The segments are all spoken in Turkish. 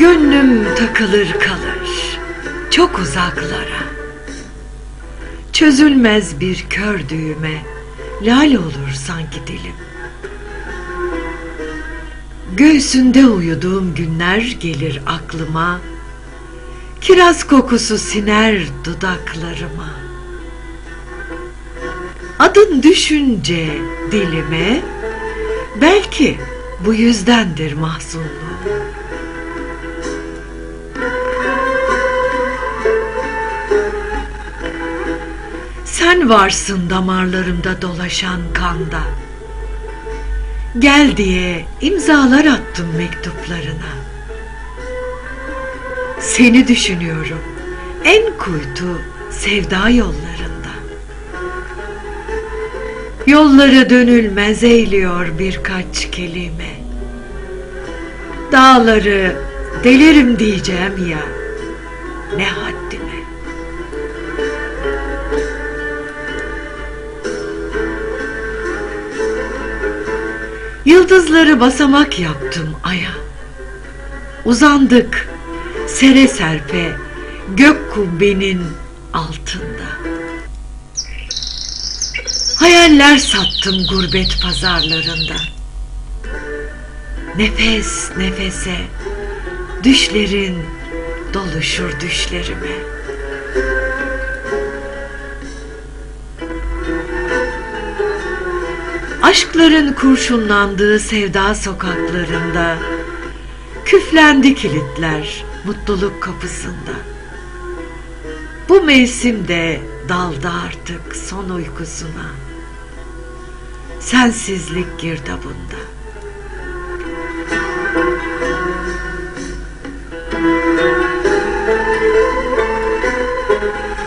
Gönlüm takılır kalır çok uzaklara. Çözülmez bir kör düğme Lal olur sanki dilim. Göğsünde uyuduğum günler gelir aklıma Kiraz kokusu siner dudaklarıma. Adın düşünce dilime Belki bu yüzdendir mahzunluğum Sen varsın damarlarımda dolaşan kanda. Gel diye imzalar attım mektuplarına. Seni düşünüyorum. En kuytu sevda yollarında. Yollara dönülmez eğliyor birkaç kelime. Dağları delirim diyeceğim ya. Ne haddime Yıldızları basamak yaptım aya. Uzandık sere serpe gök kubbenin altında. Hayaller sattım gurbet pazarlarında. Nefes nefese düşlerin doluşur düşlerime. Aşkların kurşunlandığı sevda sokaklarında Küflendi kilitler mutluluk kapısında. Bu mevsimde daldı artık son uykusuna. Sensizlik girdabında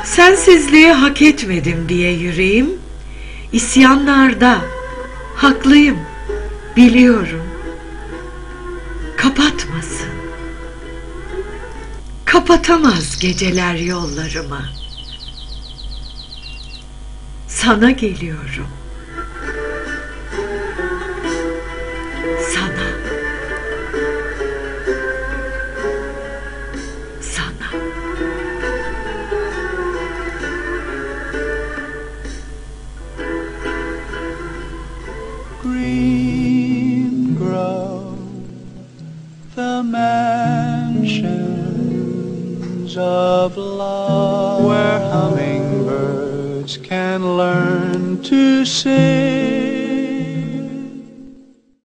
Sensizliği hak etmedim diye yüreğim isyanlarda Haklıyım, biliyorum. Kapatmasın. Kapatamaz geceler yollarıma. Sana geliyorum. Green grove, the mansions of love, where hummingbirds can learn to sing.